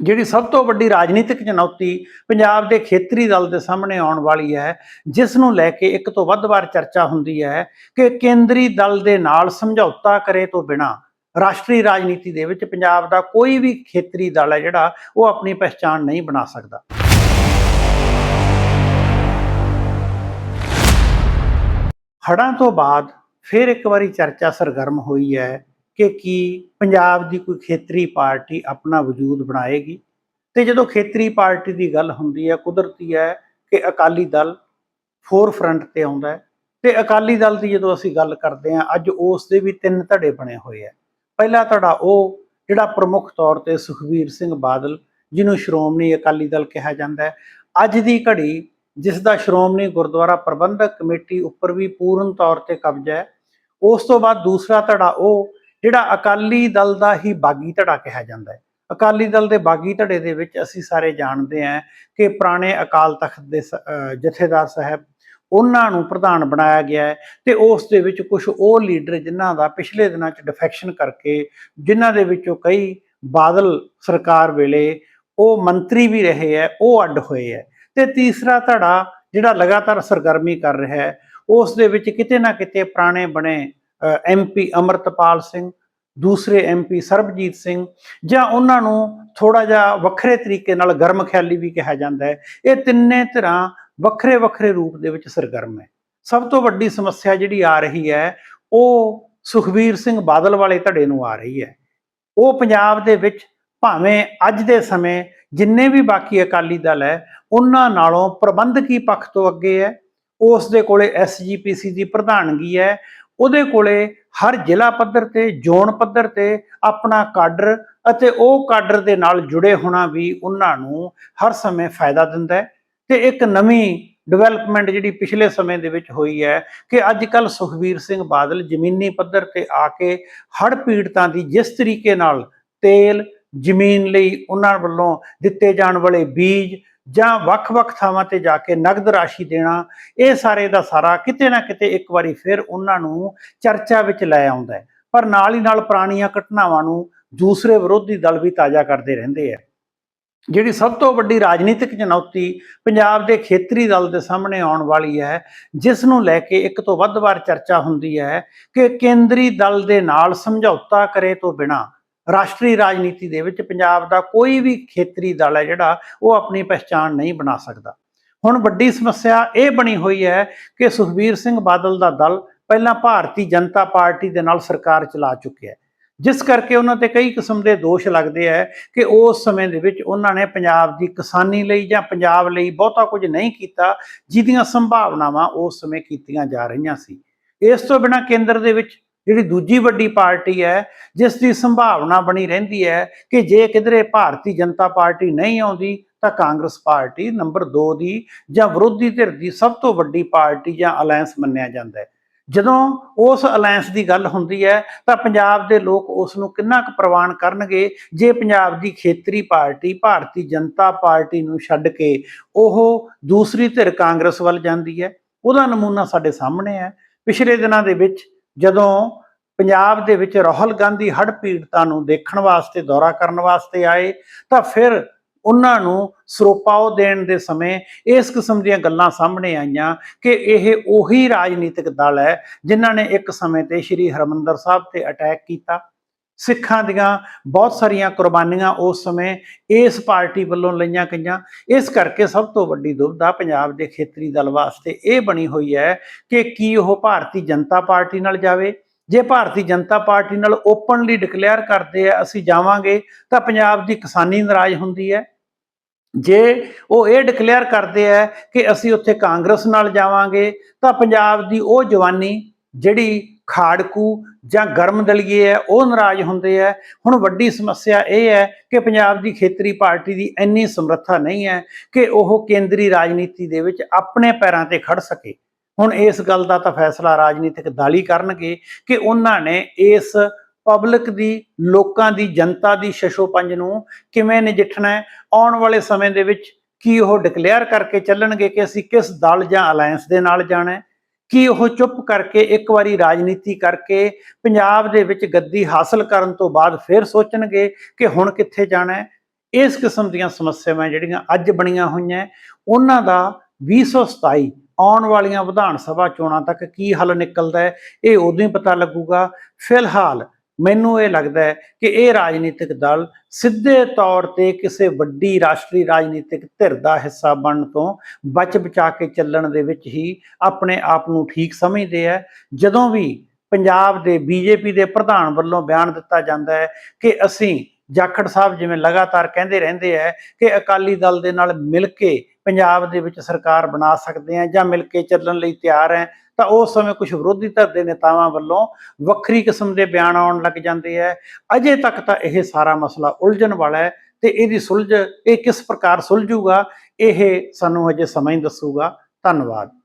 ਜਿਹੜੀ ਸਭ ਤੋਂ ਵੱਡੀ ਰਾਜਨੀਤਿਕ ਚੁਣੌਤੀ ਪੰਜਾਬ ਦੇ ਖੇਤਰੀ ਦਲ ਦੇ ਸਾਹਮਣੇ ਆਉਣ ਵਾਲੀ ਹੈ, ਜਿਸ ਨੂੰ ਲੈ ਕੇ ਇੱਕ ਤੋਂ ਵੱਧ ਵਾਰ ਚਰਚਾ ਹੁੰਦੀ ਹੈ ਕਿ ਕੇਂਦਰੀ ਦਲ ਦੇ ਨਾਲ ਸਮਝੌਤਾ ਕਰੇ ਤੋਂ ਬਿਨਾ ਰਾਸ਼ਟਰੀ ਰਾਜਨੀਤੀ ਦੇ ਵਿੱਚ ਪੰਜਾਬ ਦਾ ਕੋਈ ਵੀ ਖੇਤਰੀ ਦਲ ਹੈ ਜਿਹੜਾ ਉਹ ਆਪਣੀ ਪਛਾਣ ਨਹੀਂ ਬਣਾ ਸਕਦਾ। ਹੜ੍ਹਾਂ ਤੋਂ ਬਾਅਦ ਫਿਰ ਇੱਕ ਵਾਰੀ ਚਰਚਾ ਸਰਗਰਮ ਹੋਈ ਹੈ ਕਿ ਕੀ ਪੰਜਾਬ ਦੀ ਕੋਈ ਖੇਤਰੀ ਪਾਰਟੀ ਆਪਣਾ ਵਜੂਦ ਬਣਾਏਗੀ। ਤੇ ਜਦੋਂ ਖੇਤਰੀ ਪਾਰਟੀ ਦੀ ਗੱਲ ਹੁੰਦੀ ਹੈ, ਕੁਦਰਤੀ ਹੈ ਕਿ ਅਕਾਲੀ ਦਲ ਫੋਰ ਫਰੰਟ ਤੇ ਆਉਂਦਾ ਹੈ। ਤੇ ਅਕਾਲੀ ਦਲ ਦੀ ਜਦੋਂ ਅਸੀਂ ਗੱਲ ਕਰਦੇ ਹਾਂ, ਅੱਜ ਉਸ ਦੇ ਵੀ ਤਿੰਨ ਧੜੇ ਬਣੇ ਹੋਏ ਆ ਪਹਿਲਾ ਧੜਾ ਉਹ ਜਿਹੜਾ ਪ੍ਰਮੁੱਖ ਤੌਰ ਤੇ ਸੁਖਬੀਰ ਸਿੰਘ ਬਾਦਲ, ਜਿਹਨੂੰ ਸ਼੍ਰੋਮਣੀ ਅਕਾਲੀ ਦਲ ਕਿਹਾ ਜਾਂਦਾ ਹੈ। ਅੱਜ ਦੀ ਘੜੀ ਜਿਸ ਦਾ ਸ਼੍ਰੋਮਣੀ ਗੁਰਦੁਆਰਾ ਪ੍ਰਬੰਧਕ ਕਮੇਟੀ ਉੱਪਰ ਵੀ ਪੂਰਨ ਤੌਰ ਤੇ ਕਬਜ਼ਾ ਹੈ, ਉਸ ਤੋਂ ਬਾਅਦ ਦੂਸਰਾ ਧੜਾ ਉਹ ਜਿਹੜਾ ਅਕਾਲੀ ਦਲ ਦਾ ਹੀ ਬਾਗੀ ਧੜਾ ਕਿਹਾ ਜਾਂਦਾ ਹੈ। ਅਕਾਲੀ ਦਲ ਦੇ ਬਾਗੀ ਧੜੇ ਦੇ ਵਿੱਚ ਅਸੀਂ ਸਾਰੇ ਜਾਣਦੇ ਹਾਂ ਕਿ ਪੁਰਾਣੇ ਅਕਾਲ ਤਖਤ ਦੇ ਸ- ਜਥੇਦਾਰ ਸਾਹਿਬ ਉਹਨਾਂ ਨੂੰ ਪ੍ਰਧਾਨ ਬਣਾਇਆ ਗਿਆ ਹੈ ਤੇ ਉਸ ਦੇ ਵਿੱਚ ਕੁਝ ਉਹ ਲੀਡਰ ਜਿਨ੍ਹਾਂ ਦਾ ਪਿਛਲੇ ਦਿਨਾਂ 'ਚ ਡਿਫੈਕਸ਼ਨ ਕਰਕੇ, ਜਿਨ੍ਹਾਂ ਦੇ ਵਿੱਚੋਂ ਕਈ ਬਾਦਲ ਸਰਕਾਰ ਵੇਲੇ ਉਹ ਮੰਤਰੀ ਵੀ ਰਹੇ ਹੈ, ਉਹ ਅੱਡ ਹੋਏ ਹੈ। ਤੇ ਤੀਸਰਾ ਧੜਾ ਜਿਹੜਾ ਲਗਾਤਾਰ ਸਰਗਰਮੀ ਕਰ ਰਿਹਾ ਹੈ, ਉਸ ਦੇ ਵਿੱਚ ਕਿਤੇ ਨਾ ਕਿਤੇ ਪੁਰਾਣੇ ਬਣੇ ਐਮਪੀ ਅਮਰਤਪਾਲ ਸਿੰਘ, ਦੂਸਰੇ ਐਮਪੀ ਸਰਬਜੀਤ ਸਿੰਘ, ਜਾਂ ਉਹਨਾਂ ਨੂੰ ਥੋੜਾ ਜਿਹਾ ਵੱਖਰੇ ਤਰੀਕੇ ਨਾਲ ਗਰਮ ਖਿਆਲੀ ਵੀ ਕਿਹਾ ਜਾਂਦਾ ਹੈ। ਇਹ ਤਿੰਨੇ ਧਿਰਾਂ ਵੱਖਰੇ ਵੱਖਰੇ ਰੂਪ ਦੇ ਵਿੱਚ ਸਰਗਰਮ ਹੈ। ਸਭ ਤੋਂ ਵੱਡੀ ਸਮੱਸਿਆ ਜਿਹੜੀ ਆ ਰਹੀ ਹੈ, ਉਹ ਸੁਖਬੀਰ ਸਿੰਘ ਬਾਦਲ ਵਾਲੇ ਧੜੇ ਨੂੰ ਆ ਰਹੀ ਹੈ। ਉਹ ਪੰਜਾਬ ਦੇ ਵਿੱਚ ਭਾਵੇਂ ਅੱਜ ਦੇ ਸਮੇਂ ਜਿੰਨੇ ਵੀ ਬਾਕੀ ਅਕਾਲੀ ਦਲ ਹੈ, ਉਹਨਾਂ ਨਾਲੋਂ ਪ੍ਰਬੰਧਕੀ ਪੱਖ ਤੋਂ ਅੱਗੇ ਹੈ। ਉਸ ਦੇ ਕੋਲੇ ਐਸਜੀਪੀਸੀ ਦੀ ਪ੍ਰਧਾਨਗੀ ਹੈ। ਉਹਦੇ ਕੋਲੇ ਹਰ ਜ਼ਿਲ੍ਹਾ ਪੱਧਰ ਤੇ, ਜ਼ੋਨ ਪੱਧਰ ਤੇ ਆਪਣਾ ਕਾਡਰ ਅਤੇ ਉਹ ਕਾਡਰ ਦੇ ਨਾਲ ਜੁੜੇ ਹੋਣਾ ਵੀ ਉਹਨਾਂ ਨੂੰ ਹਰ ਸਮੇਂ ਫਾਇਦਾ ਦਿੰਦਾ ਹੈ। ਤੇ ਇੱਕ ਨਵੀਂ ਡਿਵੈਲਪਮੈਂਟ ਜਿਹੜੀ ਪਿਛਲੇ ਸਮੇਂ ਦੇ ਵਿੱਚ ਹੋਈ ਹੈ ਕਿ ਅੱਜ ਕੱਲ ਸੁਖਬੀਰ ਸਿੰਘ ਬਾਦਲ ਜ਼ਮੀਨੀ ਪੱਧਰ ਤੇ ਆ ਕੇ ਹੜ੍ਹ ਪੀੜਤਾਂ ਦੀ ਜਿਸ ਤਰੀਕੇ ਨਾਲ ਤੇਲ ਜ਼ਮੀਨ ਲਈ ਉਹਨਾਂ ਵੱਲੋਂ ਦਿੱਤੇ ਜਾਣ ਵਾਲੇ ਬੀਜ ਜਾਂ ਵੱਖ-ਵੱਖ ਥਾਵਾਂ ਤੇ ਜਾ ਕੇ ਨਗਦ ਰਾਸ਼ੀ ਦੇਣਾ, ਇਹ ਸਾਰੇ ਦਾ ਸਾਰਾ ਕਿਤੇ ਨਾ ਕਿਤੇ ਇੱਕ ਵਾਰੀ ਫਿਰ ਉਹਨਾਂ ਨੂੰ ਚਰਚਾ ਵਿੱਚ ਲੈ ਆਉਂਦਾ ਹੈ। ਪਰ ਨਾਲ ਹੀ ਨਾਲ ਪੁਰਾਣੀਆਂ ਘਟਨਾਵਾਂ ਨੂੰ ਦੂਸਰੇ ਵਿਰੋਧੀ ਦਲ ਵੀ ਤਾਜ਼ਾ ਕਰਦੇ ਰਹਿੰਦੇ ਆ। ਜਿਹੜੀ ਸਭ ਤੋਂ ਵੱਡੀ ਰਾਜਨੀਤਿਕ ਚੁਣੌਤੀ ਪੰਜਾਬ ਦੇ ਖੇਤਰੀ ਦਲ ਦੇ ਸਾਹਮਣੇ ਆਉਣ ਵਾਲੀ ਹੈ, ਜਿਸ ਨੂੰ ਲੈ ਕੇ ਇੱਕ ਤੋਂ ਵੱਧ ਵਾਰ ਚਰਚਾ ਹੁੰਦੀ ਹੈ ਕਿ ਕੇਂਦਰੀ ਦਲ ਦੇ ਨਾਲ ਸਮਝੌਤਾ ਕਰੇ ਤੋਂ ਬਿਨਾ ਰਾਸ਼ਟਰੀ ਰਾਜਨੀਤੀ ਦੇ ਵਿੱਚ ਪੰਜਾਬ ਦਾ ਕੋਈ ਵੀ ਖੇਤਰੀ ਦਲ ਹੈ ਜਿਹੜਾ ਉਹ ਆਪਣੀ ਪਛਾਣ ਨਹੀਂ ਬਣਾ ਸਕਦਾ। ਹੁਣ ਵੱਡੀ ਸਮੱਸਿਆ ਇਹ ਬਣੀ ਹੋਈ ਹੈ ਕਿ ਸੁਖਬੀਰ ਸਿੰਘ ਬਾਦਲ ਦਾ ਦਲ ਪਹਿਲਾਂ ਭਾਰਤੀ ਜਨਤਾ ਪਾਰਟੀ ਦੇ ਨਾਲ ਸਰਕਾਰ ਚਲਾ ਚੁੱਕਿਆ ਹੈ। ਜਿਸ ਕਰਕੇ ਉਹਨਾਂ ਤੇ ਕਈ ਕਿਸਮ ਦੇ ਦੋਸ਼ ਲੱਗਦੇ ਆ ਕਿ ਉਸ ਸਮੇਂ ਦੇ ਵਿੱਚ ਉਹਨਾਂ ਨੇ ਪੰਜਾਬ ਦੀ ਕਿਸਾਨੀ ਲਈ ਜਾਂ ਪੰਜਾਬ ਲਈ ਬਹੁਤਾ ਕੁਝ ਨਹੀਂ ਕੀਤਾ ਜਿਹਦੀਆਂ ਸੰਭਾਵਨਾਵਾਂ ਉਸ ਸਮੇਂ ਕੀਤੀਆਂ ਜਾ ਰਹੀਆਂ ਸੀ। ਇਸ ਤੋਂ ਬਿਨਾਂ ਕੇਂਦਰ ਦੇ ਵਿੱਚ ਜਿਹੜੀ ਦੂਜੀ ਵੱਡੀ ਪਾਰਟੀ ਹੈ, ਜਿਸ ਦੀ ਸੰਭਾਵਨਾ ਬਣੀ ਰਹਿੰਦੀ ਹੈ ਕਿ ਜੇ ਕਿਧਰੇ ਭਾਰਤੀ ਜਨਤਾ ਪਾਰਟੀ ਨਹੀਂ ਆਉਂਦੀ, ਤਾਂ ਕਾਂਗਰਸ ਪਾਰਟੀ ਨੰਬਰ 2 ਦੀ ਜਾਂ ਵਿਰੋਧੀ ਧਿਰ ਦੀ ਸਭ ਤੋਂ ਵੱਡੀ ਪਾਰਟੀ ਜਾਂ ਅਲਾਈਅੰਸ ਮੰਨਿਆ ਜਾਂਦਾ ਹੈ। ਜਦੋਂ ਉਸ ਅਲਾਈਅੰਸ ਦੀ ਗੱਲ ਹੁੰਦੀ ਹੈ, ਤਾਂ ਪੰਜਾਬ ਦੇ ਲੋਕ ਉਸ ਨੂੰ ਕਿੰਨਾ ਕੁ ਪ੍ਰਵਾਨ ਕਰਨਗੇ? ਜੇ ਪੰਜਾਬ ਦੀ ਖੇਤਰੀ ਪਾਰਟੀ ਭਾਰਤੀ ਜਨਤਾ ਪਾਰਟੀ ਨੂੰ ਛੱਡ ਕੇ ਉਹ ਦੂਸਰੀ ਧਿਰ ਕਾਂਗਰਸ ਵੱਲ ਜਾਂਦੀ ਹੈ, ਉਹਦਾ ਨਮੂਨਾ ਸਾਡੇ ਸਾਹਮਣੇ ਹੈ। ਪਿਛਲੇ ਦਿਨਾਂ ਦੇ ਵਿੱਚ ਜਦੋਂ ਪੰਜਾਬ ਦੇ ਵਿੱਚ ਰਾਹੁਲ ਗਾਂਧੀ ਹੜ੍ਹ ਪੀੜਤਾਂ ਨੂੰ ਦੇਖਣ ਵਾਸਤੇ, ਦੌਰਾ ਕਰਨ ਵਾਸਤੇ ਆਏ, ਤਾਂ ਫਿਰ ਉਹਨਾਂ ਨੂੰ ਸਰੋਪਾਓ ਦੇਣ ਦੇ ਸਮੇਂ ਇਸ ਕਿਸਮ ਦੀਆਂ ਗੱਲਾਂ ਸਾਹਮਣੇ ਆਈਆਂ ਕਿ ਇਹ ਉਹੀ ਰਾਜਨੀਤਿਕ ਦਲ ਹੈ ਜਿਨ੍ਹਾਂ ਨੇ ਇੱਕ ਸਮੇਂ ਤੇ ਸ੍ਰੀ ਹਰਮੰਦਰ ਸਾਹਿਬ ਤੇ ਅਟੈਕ ਕੀਤਾ। ਸਿੱਖਾਂ ਦੀਆਂ ਬਹੁਤ ਸਾਰੀਆਂ ਕੁਰਬਾਨੀਆਂ ਉਸ ਸਮੇਂ ਇਸ ਪਾਰਟੀ ਵੱਲੋਂ ਲਈਆਂ ਗਈਆਂ। ਇਸ ਕਰਕੇ ਸਭ ਤੋਂ ਵੱਡੀ ਦੁਬਿਧਾ ਪੰਜਾਬ ਦੇ ਖੇਤਰੀ ਦਲ ਵਾਸਤੇ ਇਹ ਬਣੀ ਹੋਈ ਹੈ ਕਿ ਕੀ ਉਹ ਭਾਰਤੀ ਜਨਤਾ ਪਾਰਟੀ ਨਾਲ ਜਾਵੇ। ਜੇ ਭਾਰਤੀ ਜਨਤਾ ਪਾਰਟੀ ਨਾਲ ਓਪਨਲੀ ਡਿਕਲੇਅਰ ਕਰਦੇ ਆ, ਅਸੀਂ ਜਾਵਾਂਗੇ, ਤਾਂ ਪੰਜਾਬ ਦੀ ਕਿਸਾਨੀ ਨਾਰਾਜ਼ ਹੁੰਦੀ ਹੈ। ਜੇ ਉਹ ਇਹ ਡਿਕਲੇਅਰ ਕਰਦੇ ਆ ਕਿ ਅਸੀਂ ਉੱਥੇ ਕਾਂਗਰਸ ਨਾਲ ਜਾਵਾਂਗੇ, ਤਾਂ ਪੰਜਾਬ ਦੀ ਉਹ ਜਵਾਨੀ ਜਿਹੜੀ ਖਾੜਕੂ ਜਾਂ ਗਰਮ ਦਲੀਏ ਹੈ, ਉਹ ਨਾਰਾਜ਼ ਹੁੰਦੇ ਆ ਹੁਣ ਵੱਡੀ ਸਮੱਸਿਆ ਇਹ ਹੈ ਕਿ ਪੰਜਾਬ ਦੀ ਖੇਤਰੀ ਪਾਰਟੀ ਦੀ ਇੰਨੀ ਸਮਰੱਥਾ ਨਹੀਂ ਹੈ ਕਿ ਉਹ ਕੇਂਦਰੀ ਰਾਜਨੀਤੀ ਦੇ ਵਿੱਚ ਆਪਣੇ ਪੈਰਾਂ ਤੇ ਖੜ ਸਕੇ। ਹੁਣ ਇਸ ਗੱਲ ਦਾ ਤਾਂ ਫੈਸਲਾ ਰਾਜਨੀਤਿਕ ਦਲ ਹੀ ਕਰਨਗੇ ਕਿ ਉਹਨਾਂ ਨੇ ਇਸ ਪਬਲਿਕ ਦੀ, ਲੋਕਾਂ ਦੀ, ਜਨਤਾ ਦੀ ਸ਼ਸ਼ੋਪੰਜ ਨੂੰ ਕਿਵੇਂ ਨਜਿੱਠਣਾ ਹੈ। ਆਉਣ ਵਾਲੇ ਸਮੇਂ ਦੇ ਵਿੱਚ ਕੀ ਉਹ ਡਿਕਲੇਅਰ ਕਰਕੇ ਚੱਲਣਗੇ ਕਿ ਅਸੀਂ ਕਿਸ ਦਲ ਜਾਂ ਅਲਾਈਅੰਸ ਦੇ ਨਾਲ ਜਾਣਾ ਹੈ? ਕੀ ਉਹ ਚੁੱਪ ਕਰਕੇ ਇੱਕ ਵਾਰੀ ਰਾਜਨੀਤੀ ਕਰਕੇ ਪੰਜਾਬ ਦੇ ਵਿੱਚ ਗੱਦੀ ਹਾਸਲ ਕਰਨ ਤੋਂ ਬਾਅਦ ਫਿਰ ਸੋਚਣਗੇ ਕਿ ਹੁਣ ਕਿੱਥੇ ਜਾਣਾ ਹੈ? ਇਸ ਕਿਸਮ ਦੀਆਂ ਸਮੱਸਿਆਵਾਂ ਜਿਹੜੀਆਂ ਅੱਜ ਬਣੀਆਂ ਹੋਈਆਂ ਉਹਨਾਂ ਦਾ 2027 ਆਉਣ ਵਾਲੀਆਂ ਵਿਧਾਨ ਸਭਾ ਚੋਣਾਂ ਤੱਕ ਕੀ ਹੱਲ ਨਿਕਲਦਾ ਹੈ, ਇਹ ਉਦੋਂ ਹੀ ਪਤਾ ਲੱਗੂਗਾ। ਫਿਲਹਾਲ ਮੈਨੂੰ ਇਹ ਲੱਗਦਾ ਹੈ ਕਿ ਇਹ ਰਾਜਨੀਤਿਕ ਦਲ ਸਿੱਧੇ ਤੌਰ ਤੇ ਕਿਸੇ ਵੱਡੀ ਰਾਸ਼ਟਰੀ ਰਾਜਨੀਤਿਕ ਧਿਰ ਦਾ ਹਿੱਸਾ ਬਣਨ ਤੋਂ ਬਚ ਬਚਾ ਕੇ ਚੱਲਣ ਦੇ ਵਿੱਚ ਹੀ ਆਪਣੇ ਆਪ ਨੂੰ ਠੀਕ ਸਮਝਦੇ ਹੈ। ਜਦੋਂ ਵੀ ਪੰਜਾਬ ਦੇ ਬੀਜੇਪੀ ਦੇ ਪ੍ਰਧਾਨ ਵੱਲੋਂ ਬਿਆਨ ਦਿੱਤਾ ਜਾਂਦਾ ਹੈ ਕਿ ਅਸੀਂ ਜਾਖੜ ਸਾਹਿਬ ਜਿਵੇਂ ਲਗਾਤਾਰ ਕਹਿੰਦੇ ਰਹਿੰਦੇ ਹੈ ਕਿ ਅਕਾਲੀ ਦਲ ਦੇ ਨਾਲ ਮਿਲ ਕੇ ਪੰਜਾਬ ਦੇ ਵਿੱਚ ਸਰਕਾਰ ਬਣਾ ਸਕਦੇ ਆ ਜਾਂ ਮਿਲ ਕੇ ਚੱਲਣ ਲਈ ਤਿਆਰ ਹੈ ਤਾਂ ਉਸ ਸਮੇਂ ਕੁਝ ਵਿਰੋਧੀ ਧਿਰ ਦੇ ਨੇਤਾਵਾਂ ਵੱਲੋਂ ਵੱਖਰੀ ਕਿਸਮ ਦੇ ਬਿਆਨ ਆਉਣ ਲੱਗ ਜਾਂਦੇ ਹੈ ਅਜੇ ਤੱਕ ਤਾਂ ਇਹ ਸਾਰਾ ਮਸਲਾ ਉਲਝਣ ਵਾਲਾ ਹੈ ਤੇ ਇਹਦੀ ਸੁਲਝ, ਇਹ ਕਿਸ ਪ੍ਰਕਾਰ ਸੁਲਝੂਗਾ, ਇਹ ਸਾਨੂੰ ਅਜੇ ਸਮਾਂ ਹੀ ਦੱਸੂਗਾ। ਧੰਨਵਾਦ।